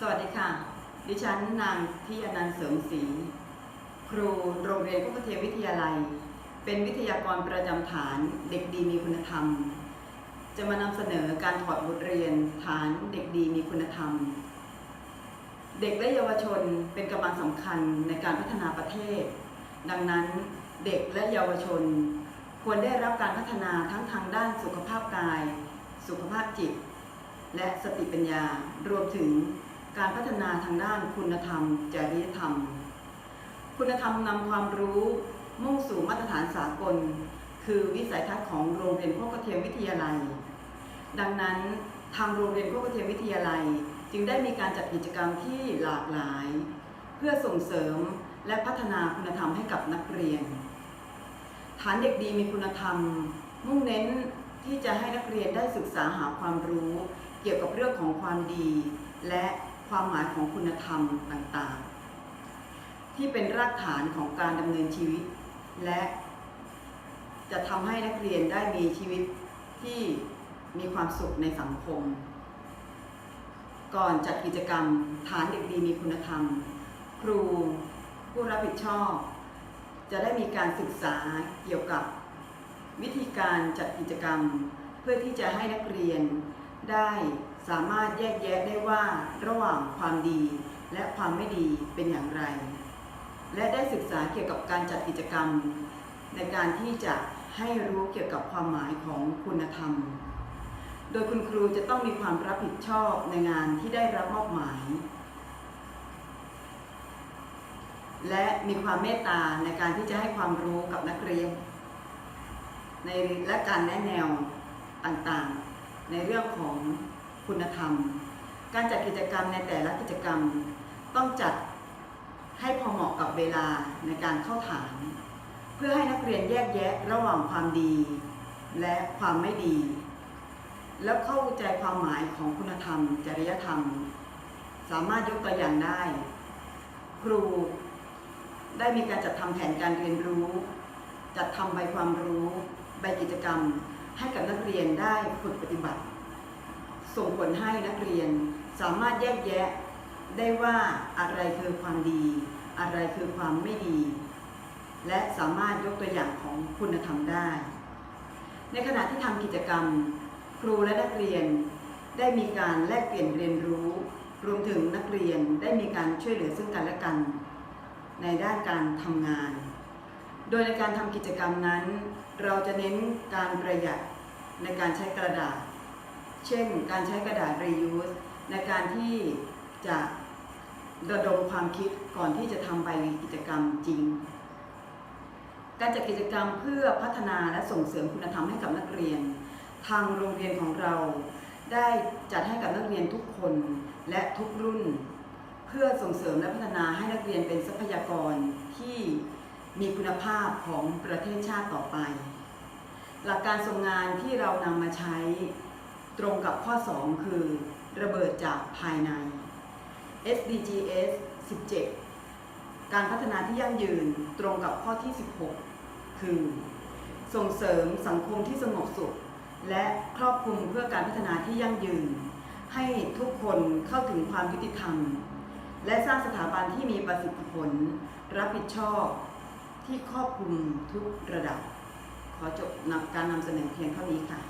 สวัสดีค่ะ ดิฉันนางที่อนันต์เสริมศรี ครูโรงเรียนพุทธเทววิทยาลัย เป็นวิทยากรประจำฐานเด็กดีมีคุณธรรม จะมานำเสนอการถอดบทเรียนฐานเด็กดีมีคุณธรรม เด็กและเยาวชนเป็นกำลังสำคัญในการพัฒนาประเทศ ดังนั้นเด็กและเยาวชน ควรได้รับการพัฒนาทั้งทางด้านสุขภาพกาย สุขภาพจิต และสติปัญญารวมถึง การพัฒนาทางด้านคุณธรรม จริยธรรม คุณธรรมนำความรู้มุ่งสู่มาตรฐานสากล คือวิสัยทัศน์ของโรงเรียนโคกระเทียมวิทยาลัย ดังนั้นทางโรงเรียนโคกระเทียมวิทยาลัย จึงได้มีการจัดกิจกรรมที่หลากหลาย เพื่อส่งเสริมและพัฒนาคุณธรรมให้กับนักเรียน ฐานเด็กดีมีคุณธรรม มุ่งเน้นที่จะให้นักเรียนได้ศึกษาหาความรู้ เกี่ยวกับเรื่องของความดี และ ความหมายของคุณธรรมต่างๆ ที่เป็นรากฐานของการดำเนินชีวิต และจะทำให้นักเรียนได้มีชีวิตที่มีความสุขในสังคม ก่อนจัดกิจกรรมฐานเด็กดีมีคุณธรรม ครูผู้รับผิดชอบ จะได้มีการศึกษาเกี่ยวกับวิธีการจัดกิจกรรม เพื่อที่จะให้นักเรียนได้ สามารถแยกแยะได้ว่าระหว่างความดีและความไม่ดีเป็นอย่างไร และได้ศึกษาเกี่ยวกับการจัดกิจกรรม ในการที่จะให้รู้เกี่ยวกับความหมายของคุณธรรม โดยคุณครูจะต้องมีความรับผิดชอบในงานที่ได้รับมอบหมาย และมีความเมตตาในการที่จะให้ความรู้กับนักเรียนในและการแนะแนวต่างๆ ในเรื่องของ คุณธรรม การจัดกิจกรรมในแต่ละกิจกรรม ต้องจัดให้พอเหมาะกับเวลาในการเข้าฐาน เพื่อให้นักเรียนแยกแยะระหว่างความดี และความไม่ดี แล้วเข้าใจความหมายของคุณธรรม จริยธรรม สามารถยกตัวอย่างได้ ครูได้มีการจัดทำแผนการเรียนรู้ จัดทำใบความรู้ ใบกิจกรรม ให้กับนักเรียนได้ฝึกปฏิบัติ ส่งผลให้นักเรียนสามารถแยกแยะได้ว่าอะไรคือความดี อะไรคือความไม่ดี และสามารถยกตัวอย่างของคุณธรรมได้ ในขณะที่ทำกิจกรรม ครูและนักเรียนได้มีการแลกเปลี่ยนเรียนรู้ รวมถึงนักเรียนได้มีการช่วยเหลือซึ่งกันและกัน ในด้านการทำงาน โดยในการทำกิจกรรมนั้น เราจะเน้นการประหยัดในการใช้กระดาษ เช่น การใช้กระดาษ reuse ในการที่จะระดมความคิดก่อนที่จะทำใบกิจกรรมจริง การจัดกิจกรรมเพื่อพัฒนาและส่งเสริมคุณธรรมให้กับนักเรียน ทางโรงเรียนของเรา ได้จัดให้กับนักเรียนทุกคนและทุกรุ่น เพื่อส่งเสริมและพัฒนาให้นักเรียนเป็นทรัพยากรที่มีคุณภาพของประเทศชาติต่อไป หลักการทรงงานที่เรานำมาใช้ ตรงกับข้อ 2 คือ ระเบิดจากภายใน SDGs 17 การพัฒนาที่ยั่งยืนตรงกับข้อที่ 16 คือ ส่งเสริมสังคมที่สงบสุข และครอบคลุมเพื่อการพัฒนาที่ยั่งยืน ให้ทุกคนเข้าถึงความยุติธรรม และสร้างสถาบันที่มีประสิทธิผล รับผิดชอบที่ครอบคลุมทุกระดับ ขอจบการนำเสนอเพียงเท่านี้ค่ะ